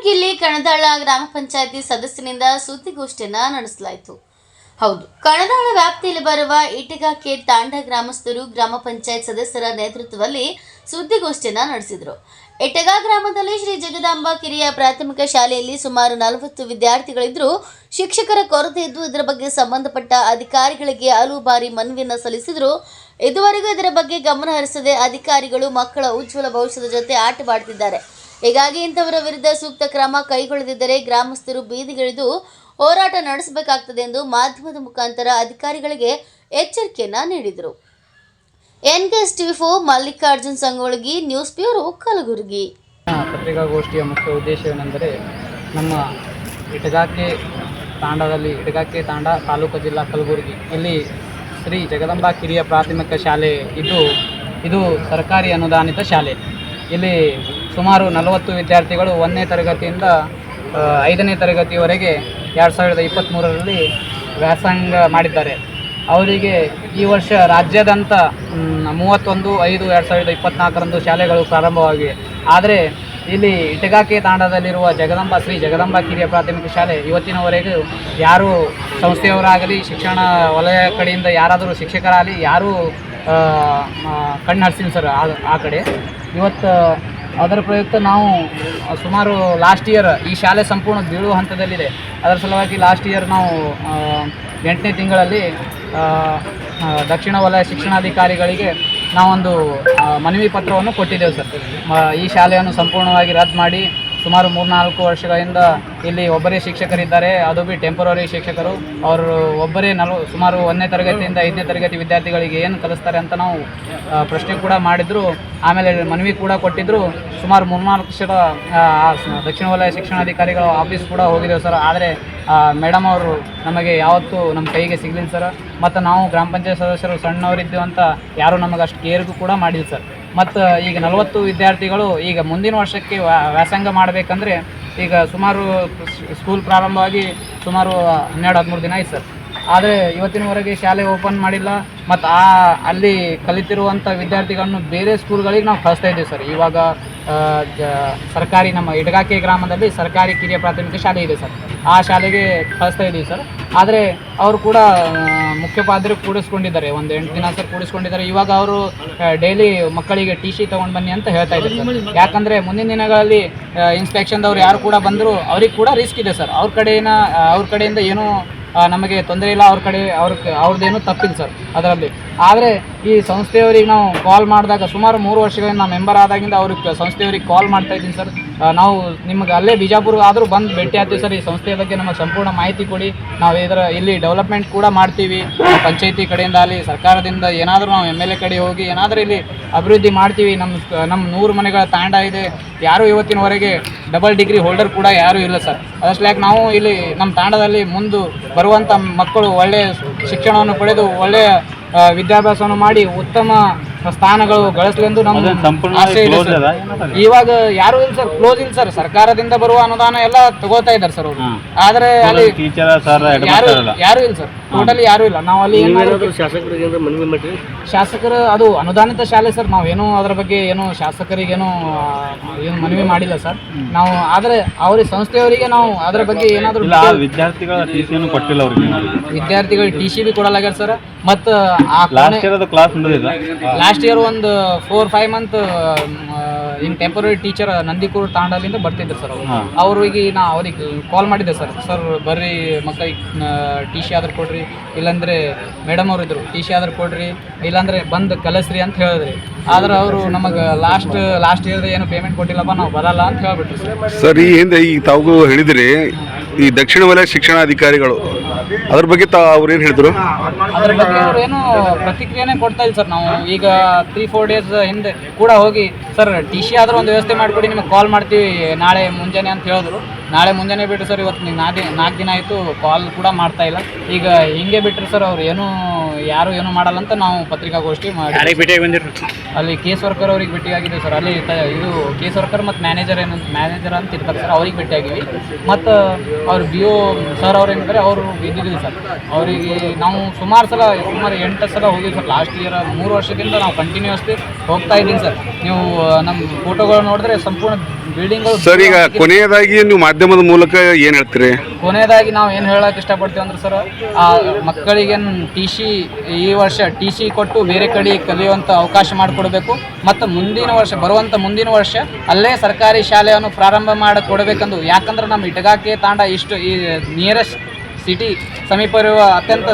ಕಲಬುರಗಿಯಲ್ಲಿ ಕಣದಾಳ ಗ್ರಾಮ ಪಂಚಾಯತಿ ಸದಸ್ಯನಿಂದ ಸುದ್ದಿಗೋಷ್ಠಿಯನ್ನ ನಡೆಸಲಾಯಿತು. ಹೌದು, ಕಣದಾಳ ವ್ಯಾಪ್ತಿಯಲ್ಲಿ ಬರುವ ಇಟಗಾಕೆ ತಾಂಡ ಗ್ರಾಮಸ್ಥರು ಗ್ರಾಮ ಪಂಚಾಯತ್ ಸದಸ್ಯರ ನೇತೃತ್ವದಲ್ಲಿ ಸುದ್ದಿಗೋಷ್ಠಿಯನ್ನ ನಡೆಸಿದರು. ಇಟಗಾ ಗ್ರಾಮದಲ್ಲಿ ಶ್ರೀ ಜಗದಾಂಬ ಕಿರಿಯ ಪ್ರಾಥಮಿಕ ಶಾಲೆಯಲ್ಲಿ ಸುಮಾರು ನಲವತ್ತು ವಿದ್ಯಾರ್ಥಿಗಳಿದ್ರು. ಶಿಕ್ಷಕರ ಕೊರತೆ ಇದ್ದು ಇದರ ಬಗ್ಗೆ ಸಂಬಂಧಪಟ್ಟ ಅಧಿಕಾರಿಗಳಿಗೆ ಹಲವು ಬಾರಿ ಮನವಿಯನ್ನು ಸಲ್ಲಿಸಿದ್ರು. ಇದುವರೆಗೂ ಇದರ ಬಗ್ಗೆ ಗಮನ ಹರಿಸದೆ ಅಧಿಕಾರಿಗಳು ಮಕ್ಕಳ ಉಜ್ವಲ ಭವಿಷ್ಯದ ಜೊತೆ ಆಟವಾಡ್ತಿದ್ದಾರೆ. ಹೀಗಾಗಿ ಇಂಥವರ ವಿರುದ್ಧ ಸೂಕ್ತ ಕ್ರಮ ಕೈಗೊಳ್ಳದಿದ್ದರೆ ಗ್ರಾಮಸ್ಥರು ಬೀದಿಗಿಳಿದು ಹೋರಾಟ ನಡೆಸಬೇಕಾಗ್ತದೆ ಎಂದು ಮಾಧ್ಯಮದ ಮುಖಾಂತರ ಅಧಿಕಾರಿಗಳಿಗೆ ಎಚ್ಚರಿಕೆಯನ್ನ ನೀಡಿದರು. N K S TV four Mallikarjun Sangolagi news bureau Kalaburagi. ಪತ್ರಿಕಾಗೋಷ್ಠಿಯ ಮುಖ್ಯ ಉದ್ದೇಶವೇನೆಂದರೆ ನಮ್ಮ ಇಟಗಾಕೆ ತಾಂಡದಲ್ಲಿ, ಇಟಗಾಕೆ ತಾಂಡ ತಾಲೂಕು ಜಿಲ್ಲಾ ಕಲಬುರಗಿ ಇಲ್ಲಿ ಶ್ರೀ ಜಗದಂಬಾ ಕಿರಿಯ ಪ್ರಾಥಮಿಕ ಶಾಲೆ ಇದು ಇದು ಸರ್ಕಾರಿ ಅನುದಾನಿತ ಶಾಲೆ. ಇಲ್ಲಿ ಸುಮಾರು ನಲವತ್ತು ವಿದ್ಯಾರ್ಥಿಗಳು ಒಂದನೇ ತರಗತಿಯಿಂದ ಐದನೇ ತರಗತಿಯವರೆಗೆ ಎರಡು ಸಾವಿರದ ಇಪ್ಪತ್ತ್ಮೂರರಲ್ಲಿ ವ್ಯಾಸಂಗ ಮಾಡಿದ್ದಾರೆ. ಅವರಿಗೆ ಈ ವರ್ಷ ರಾಜ್ಯಾದ್ಯಂತ ಮೂವತ್ತೊಂದು, ಐದು ಎರಡು ಸಾವಿರದ ಇಪ್ಪತ್ತ್ನಾಲ್ಕರಂದು ಶಾಲೆಗಳು ಪ್ರಾರಂಭವಾಗಿವೆ. ಆದರೆ ಇಲ್ಲಿ ಇಟಗಾಕಿ ತಾಂಡದಲ್ಲಿರುವ ಜಗದಂಬ, ಶ್ರೀ ಜಗದಂಬ ಕಿರಿಯ ಪ್ರಾಥಮಿಕ ಶಾಲೆ ಇವತ್ತಿನವರೆಗೂ ಯಾರೂ ಸಂಸ್ಥೆಯವರಾಗಲಿ, ಶಿಕ್ಷಣ ವಲಯ ಕಡೆಯಿಂದ ಯಾರಾದರೂ ಶಿಕ್ಷಕರಾಗಲಿ, ಯಾರೂ ಕಣ್ಣು ಹರಿಸಿಲ್ಲ ಸರ್ ಆ ಕಡೆ. ಇವತ್ತು ಅದರ ಪ್ರಯುಕ್ತ ನಾವು ಸುಮಾರು ಲಾಸ್ಟ್ ಇಯರ್ ಈ ಶಾಲೆ ಸಂಪೂರ್ಣ ಬೀಳುವ ಹಂತದಲ್ಲಿದೆ. ಅದರ ಸಲುವಾಗಿ ಲಾಸ್ಟ್ ಇಯರ್ ನಾವು ಎಂಟನೇ ತಿಂಗಳಲ್ಲಿ ದಕ್ಷಿಣ ವಲಯ ಶಿಕ್ಷಣಾಧಿಕಾರಿಗಳಿಗೆ ನಾವೊಂದು ಮನವಿ ಪತ್ರವನ್ನು ಕೊಟ್ಟಿದ್ದೇವೆ ಸರ್. ಈ ಶಾಲೆಯನ್ನು ಸಂಪೂರ್ಣವಾಗಿ ರದ್ದು ಮಾಡಿ ಸುಮಾರು ಮೂರ್ನಾಲ್ಕು ವರ್ಷಗಳಿಂದ ಇಲ್ಲಿ ಒಬ್ಬರೇ ಶಿಕ್ಷಕರಿದ್ದಾರೆ. ಅದು ಬಿ ಟೆಂಪರರಿ ಶಿಕ್ಷಕರು. ಅವರು ಒಬ್ಬರೇ ನಲ್ವ, ಸುಮಾರು ಒಂದನೇ ತರಗತಿಯಿಂದ ಐದನೇ ತರಗತಿ ವಿದ್ಯಾರ್ಥಿಗಳಿಗೆ ಏನು ಕಲಿಸ್ತಾರೆ ಅಂತ ನಾವು ಪ್ರಶ್ನೆ ಕೂಡ ಮಾಡಿದ್ರು. ಆಮೇಲೆ ಮನವಿ ಕೂಡ ಕೊಟ್ಟಿದ್ದರು ಸುಮಾರು ಮೂರ್ನಾಲ್ಕು ವರ್ಷದ ದಕ್ಷಿಣ ವಲಯ ಶಿಕ್ಷಣಾಧಿಕಾರಿಗಳ ಆಫೀಸ್ ಕೂಡ ಹೋಗಿದ್ದೇವೆ ಸರ್. ಆದರೆ ಮೇಡಮ್ ಅವರು ನಮಗೆ ಯಾವತ್ತೂ ನಮ್ಮ ಕೈಗೆ ಸಿಗಲಿಲ್ಲ ಸರ್. ಮತ್ತು ನಾವು ಗ್ರಾಮ ಪಂಚಾಯತ್ ಸದಸ್ಯರು ಸಣ್ಣವರಿದ್ದೇವೆ ಅಂತ ಯಾರೂ ನಮಗೆ ಅಷ್ಟು ಕೇರ್ಗೂ ಕೂಡ ಮಾಡಿಲ್ಲ ಸರ್. ಮತ್ತು ಈಗ ನಲವತ್ತು ವಿದ್ಯಾರ್ಥಿಗಳು ಈಗ ಮುಂದಿನ ವರ್ಷಕ್ಕೆ ವ್ಯಾ- ವ್ಯಾಸಂಗ ಮಾಡಬೇಕಂದ್ರೆ ಈಗ ಸುಮಾರು ಸ್ಕೂಲ್ ಪ್ರಾರಂಭವಾಗಿ ಸುಮಾರು ಹನ್ನೆರಡು ಹದಿಮೂರು ದಿನ ಆಯ್ತು ಸರ್. ಆದರೆ ಇವತ್ತಿನವರೆಗೆ ಶಾಲೆ ಓಪನ್ ಮಾಡಿಲ್ಲ. ಮತ್ತು ಆ, ಅಲ್ಲಿ ಕಲಿತಿರುವಂಥ ವಿದ್ಯಾರ್ಥಿಗಳನ್ನು ಬೇರೆ ಸ್ಕೂಲ್ಗಳಿಗೆ ನಾವು ಕಳಿಸ್ತಾ ಇದ್ದೀವಿ ಸರ್. ಇವಾಗ ಜ, ಸರ್ಕಾರಿ ನಮ್ಮ ಇಡಗಾಕೆ ಗ್ರಾಮದಲ್ಲಿ ಸರ್ಕಾರಿ ಕಿರಿಯ ಪ್ರಾಥಮಿಕ ಶಾಲೆ ಇದೆ ಸರ್. ಆ ಶಾಲೆಗೆ ಕಳಿಸ್ತಾ ಇದ್ದೀವಿ ಸರ್. ಆದರೆ ಅವರು ಕೂಡ ಮುಖ್ಯೋಪಾಧ್ಯಾಯರು ಕೂಡಿಸ್ಕೊಂಡಿದ್ದಾರೆ. ಒಂದು ಎಂಟು ದಿನ ಸರ್ ಕೂಡಿಸ್ಕೊಂಡಿದ್ದಾರೆ. ಇವಾಗ ಅವರು ಡೈಲಿ ಮಕ್ಕಳಿಗೆ ಟಿ ಸಿ ತೊಗೊಂಡು ಬನ್ನಿ ಅಂತ ಹೇಳ್ತಾ ಇದ್ದಾರೆ ಸರ್. ಯಾಕಂದರೆ ಮುಂದಿನ ದಿನಗಳಲ್ಲಿ ಇನ್ಸ್ಪೆಕ್ಷನ್ದವ್ರು ಯಾರು ಕೂಡ ಬಂದರೂ, ಅವ್ರಿಗೆ ಕೂಡ ರಿಸ್ಕ್ ಇದೆ ಸರ್. ಅವ್ರ ಕಡೆಯಿಂದ ಅವ್ರ ಕಡೆಯಿಂದ ಏನೂ ನಮಗೆ ತೊಂದರೆ ಇಲ್ಲ ಅವ್ರ ಕಡೆ ಅವ್ರ ಅವ್ರದ್ದೇನು ತಪ್ಪಿಲ್ಲ ಸರ್ ಅದರಲ್ಲಿ. ಆದರೆ ಈ ಸಂಸ್ಥೆಯವರಿಗೆ ನಾವು ಕಾಲ್ ಮಾಡಿದಾಗ ಸುಮಾರು ಮೂರು ವರ್ಷಗಳಿಂದ ನಾವು ಮೆಂಬರ್ ಆದಾಗಿಂದ ಅವ್ರಿಗೆ ಸಂಸ್ಥೆಯವರಿಗೆ ಕಾಲ್ ಮಾಡ್ತಾ ಇದ್ದೀನಿ ಸರ್ ನಾವು ನಿಮ್ಗೆ ಅಲ್ಲೇ ಬಿಜಾಪುರ ಆದರೂ ಬಂದು ಭೇಟಿ ಆಗ್ತೀವಿ ಸರ್ ಈ ಸಂಸ್ಥೆಯ ಬಗ್ಗೆ ನಮಗೆ ಸಂಪೂರ್ಣ ಮಾಹಿತಿ ಕೊಡಿ. ನಾವು ಇದರ ಇಲ್ಲಿ ಡೆವಲಪ್ಮೆಂಟ್ ಕೂಡ ಮಾಡ್ತೀವಿ. ಪಂಚಾಯಿತಿ ಕಡೆಯಿಂದ ಅಲ್ಲಿ ಸರ್ಕಾರದಿಂದ ಏನಾದರೂ ನಾವು ಎಂ ಎಲ್ ಎ ಕಡೆ ಹೋಗಿ ಏನಾದರೂ ಇಲ್ಲಿ ಅಭಿವೃದ್ಧಿ ಮಾಡ್ತೀವಿ. ನಮ್ಮ ನಮ್ಮ ನೂರು ಮನೆಗಳ ತಾಂಡ ಇದೆ. ಯಾರೂ ಇವತ್ತಿನವರೆಗೆ ಡಬಲ್ ಡಿಗ್ರಿ ಹೋಲ್ಡರ್ ಕೂಡ ಯಾರೂ ಇಲ್ಲ ಸರ್ ಅದಷ್ಟಲಾಗಿ ನಾವು ಇಲ್ಲಿ ನಮ್ಮ ತಾಂಡದಲ್ಲಿ ಮುಂದೆ ಬರುವಂಥ ಮಕ್ಕಳು ಒಳ್ಳೆಯ ಶಿಕ್ಷಣವನ್ನು ಪಡೆದು ಒಳ್ಳೆಯ ವಿದ್ಯಾಭ್ಯಾಸವನ್ನು ಮಾಡಿ ಉತ್ತಮ ಸ್ಥಾನಗಳು ಗಳಿಸಲೆಂದು ನಮ್ಮ ಆಸೆ ಇದೆ ಸರ್. ಇವಾಗ ಯಾರು ಇಲ್ಲ ಸರ್ ಕ್ಲೋಸ್ ಇಲ್ಲ ಸರ್ ಸರ್ಕಾರದಿಂದ ಬರುವ ಅನುದಾನ ಎಲ್ಲ ತಗೋತಾ ಇದ್ದಾರೆ ಸರ್ ಅವರು. ಆದ್ರೆ ಅಲ್ಲಿ ಟೀಚರ್ ಸರ್ ಯಾರು ಯಾರು ಇಲ್ಲ ಸರ್ ಟೋಟಲಿ ಯಾರು ಇಲ್ಲ. ನಾವು ಅಲ್ಲಿ ಏನಾದ್ರು ಶಾಸಕರಿಗೆ ಮನವಿ ಮಾಡಿ ಶಾಸಕರು ಅದು ಅನುದಾನಿತ ಶಾಲೆ ಸರ್ ನಾವು ನಾವೇನು ಅದರ ಬಗ್ಗೆ ಏನು ಶಾಸಕರಿಗೇನು ಏನು ಮನವಿ ಮಾಡಿಲ್ಲ ಸರ್. ನಾವು ಆದರೆ ಅವ್ರ ಸಂಸ್ಥೆಯವರಿಗೆ ನಾವು ಅದರ ಬಗ್ಗೆ ಏನಾದರೂ ವಿದ್ಯಾರ್ಥಿಗಳ ಟೀಚಿಯನ್ನು ಕೊಟ್ಟಿಲ್ಲ ಅವ್ರಿಗೆ. ವಿದ್ಯಾರ್ಥಿಗಳ ಟಿ ಸಿ ಬಿ ಕೊಡಲಾಗ್ಯಾರ ಸರ್. ಮತ್ತು ಆ last year class last year ಒಂದು four five month in temporary teacher Nandikur ತಾಂಡಲಿಂದ ಬರ್ತಿದ್ರು ಸರ್ ಅವರು. ಈಗ ಅವ್ರಿಗೆ ನಾ ಅವ್ರಿಗೆ ಕಾಲ್ ಮಾಡಿದ್ದೆ ಸರ್ ಸರ್ ಬರ್ರಿ ಮಕ್ಕಳಿಗೆ ಟಿ ಸಿ ಆದ್ರೆ ಕೊಡ್ರಿ, ಇಲ್ಲಾಂದ್ರೆ ಮೇಡಮ್ ಅವ್ರು ಇದ್ರು. ಟಿ ಸಿ ಆದ್ರೆ ಕೊಡ್ರಿ, ಇಲ್ಲಾಂದರೆ ಬಂದು ಕಲಿಸ್ರಿ ಅಂತ ಹೇಳಿದ್ರಿ. ಆದ್ರೆ ಅವರು ನಮಗೆ ಲಾಸ್ಟ್ ಲಾಸ್ಟ್ ಇಯರ್ ಏನು ಪೇಮೆಂಟ್ ಕೊಟ್ಟಿಲ್ಲಪ್ಪ, ನಾವು ಬರಲ್ಲ ಅಂತ ಹೇಳ್ಬಿಟ್ರು ಸರ್ ಈ ಹಿಂದೆ ಈ ತಾವು ಹೇಳಿದ್ರಿ ಈ ದಕ್ಷಿಣ ವಲಯ ಶಿಕ್ಷಣಾಧಿಕಾರಿಗಳು ಅದ್ರ ಬಗ್ಗೆ ಅವ್ರು ಏನು ಹೇಳಿದ್ರು? ಅದ್ರ ಬಗ್ಗೆ ಅವ್ರು ಏನು ಪ್ರತಿಕ್ರಿಯೆನೇ ಕೊಡ್ತಾ ಇಲ್ಲ ಸರ್ ನಾವು. ಈಗ ತ್ರೀ ಫೋರ್ ಡೇಸ್ ಹಿಂದೆ ಕೂಡ ಹೋಗಿ, ಸರ್ ಟಿ ಸಿ ಆದ್ರೂ ಒಂದು ವ್ಯವಸ್ಥೆ ಮಾಡಿಕೊಡಿ, ನಿಮಗೆ ಕಾಲ್ ಮಾಡ್ತೀವಿ ನಾಳೆ ಮುಂಜಾನೆ ಅಂತ ಹೇಳಿದ್ರು. ನಾಳೆ ಮುಂಜಾನೆ ಬಿಟ್ಟರು ಸರ್, ಇವತ್ತು ನಾಲ್ಕು ನಾಲ್ಕು ದಿನ ಆಯಿತು ಕಾಲ್ ಕೂಡ ಮಾಡ್ತಾ ಇಲ್ಲ. ಈಗ ಹಿಂಗೆ ಬಿಟ್ಟರು ಸರ್ ಅವ್ರು ಏನು ಯಾರು ಏನು ಮಾಡಲ್ಲ ಅಂತ ನಾವು ಪತ್ರಿಕಾಗೋಷ್ಠಿ ಮಾಡಿ ಭೇಟಿಯಾಗಿ ಬಂದಿರು ಅಲ್ಲಿ ಕೇಸ್ ವರ್ಕರ್ ಅವ್ರಿಗೆ ಆಗಿದೆ ಸರ್. ಅಲ್ಲಿ ತ- ಇದು ಕೇಸ್ ವರ್ಕರ್ ಮತ್ತು ಮ್ಯಾನೇಜರ್ ಏನು ಮ್ಯಾನೇಜರ್ ಅಂತ ಇರ್ತಾರೆ ಸರ್ ಅವ್ರಿಗೆ ಭೇಟಿಯಾಗಿವಿ ಮತ್ತು ಅವ್ರು ಬಿ ಓ ಸರ್ ಅವ್ರು ಏನಿದ್ದಾರೆ ಅವರು ಇದ್ದಿದ್ದಿಲ್ಲ ಸರ್. ಅವರಿಗೆ ನಾವು ಸುಮಾರು ಸಲ ಸುಮಾರು ಎಂಟು ಸಲ ಹೋಗಿದ್ವಿ ಸರ್. ಲಾಸ್ಟ್ ಇಯರ್ ಮೂರು ವರ್ಷದಿಂದ ನಾವು ಕಂಟಿನ್ಯೂಸ್ಲಿ ಹೋಗ್ತಾ ಇದ್ದೀನಿ ಸರ್. ನೀವು ನಮ್ಮ ಫೋಟೋಗಳು ನೋಡಿದ್ರೆ ಸಂಪೂರ್ಣ ಬಿಲ್ಡಿಂಗ್ ಸರ್ ಈಗ ಕೊನೆಯದಾಗಿ ನೀವು ಮಾಧ್ಯಮದ ಮೂಲಕ ಏನು ಹೇಳ್ತೀರಿ? ಕೊನೆಯದಾಗಿ ನಾವು ಏನು ಹೇಳಕ್ಕೆ ಇಷ್ಟಪಡ್ತೀವಿ ಅಂದ್ರೆ ಸರ್ ಆ ಮಕ್ಕಳಿಗೆ ಟಿ ಸಿ ಈ ವರ್ಷ ಟಿ ಸಿ ಕೊಟ್ಟು ಬೇರೆ ಕಡೆ ಕಲಿಯುವಂಥ ಅವಕಾಶ ಮಾಡಿಕೊಡ್ಬೇಕು. ಮತ್ತು ಮುಂದಿನ ವರ್ಷ ಬರುವಂಥ ಮುಂದಿನ ವರ್ಷ ಅಲ್ಲೇ ಸರ್ಕಾರಿ ಶಾಲೆಯನ್ನು ಪ್ರಾರಂಭ ಮಾಡಿ ಕೊಡಬೇಕೆಂದು. ಯಾಕಂದ್ರೆ ನಮ್ಮ ಇಟಗಾಕೆ ತಾಂಡ ಇಷ್ಟು ಈ ನಿಯರೆಸ್ಟ್ ಸಿಟಿ ಸಮೀಪ ಇರುವ ಅತ್ಯಂತ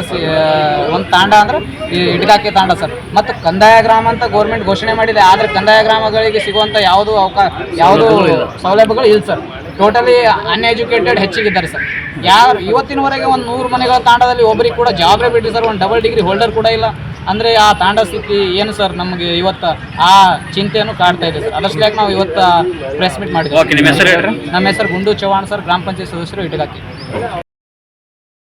ಒಂದು ತಾಂಡ ಅಂದ್ರೆ ಈ ಇಟಗಾಕೆ ತಾಂಡ ಸರ್. ಮತ್ತು ಕಂದಾಯ ಗ್ರಾಮ ಅಂತ ಗೌರ್ಮೆಂಟ್ ಘೋಷಣೆ ಮಾಡಿದೆ ಆದರೆ ಕಂದಾಯ ಗ್ರಾಮಗಳಿಗೆ ಸಿಗುವಂಥ ಯಾವುದು ಅವಕಾಶ ಯಾವುದು ಸೌಲಭ್ಯಗಳು ಇಲ್ಲ. ಸರ್. ಟೋಟಲಿ ಅನ್ಎಜುಕೇಟೆಡ್ ಹೆಚ್ಚಿಗಿದ್ದಾರೆ ಸರ್. ಯಾರು ಇವತ್ತಿನವರೆಗೆ ಒಂದು ನೂರು ಮನೆಗಳ ತಾಂಡದಲ್ಲಿ ಒಬ್ಬರಿಗೆ ಕೂಡ ಜಾಬ್ರೆ ಬಿಟ್ಟು ಸರ್ ಒಂದು ಡಬಲ್ ಡಿಗ್ರಿ ಹೋಲ್ಡರ್ ಕೂಡ ಇಲ್ಲ. ಅಂದರೆ ಆ ತಾಂಡ ಸ್ಥಿತಿ ಏನು ಸರ್ ನಮಗೆ ಇವತ್ತು ಆ ಚಿಂತೆಯನ್ನು ಕಾಡ್ತಾ ಇದೆ ಸರ್. ಅದಷ್ಟೇ ನಾವು ಇವತ್ತು ಪ್ರೆಸ್ ಮೀಟ್ ಮಾಡಿದ್ವಿ. ನಿಮ್ಮ ಹೆಸರು ಹೇಳ್ರಿ. ನಮ್ಮ ಹೆಸರು ಗುಂಡು ಚೌಹಾಣ್ ಸರ್ ಗ್ರಾಮ ಪಂಚಾಯತ್ ಸದಸ್ಯರು ಇಟಗಾಕಿ.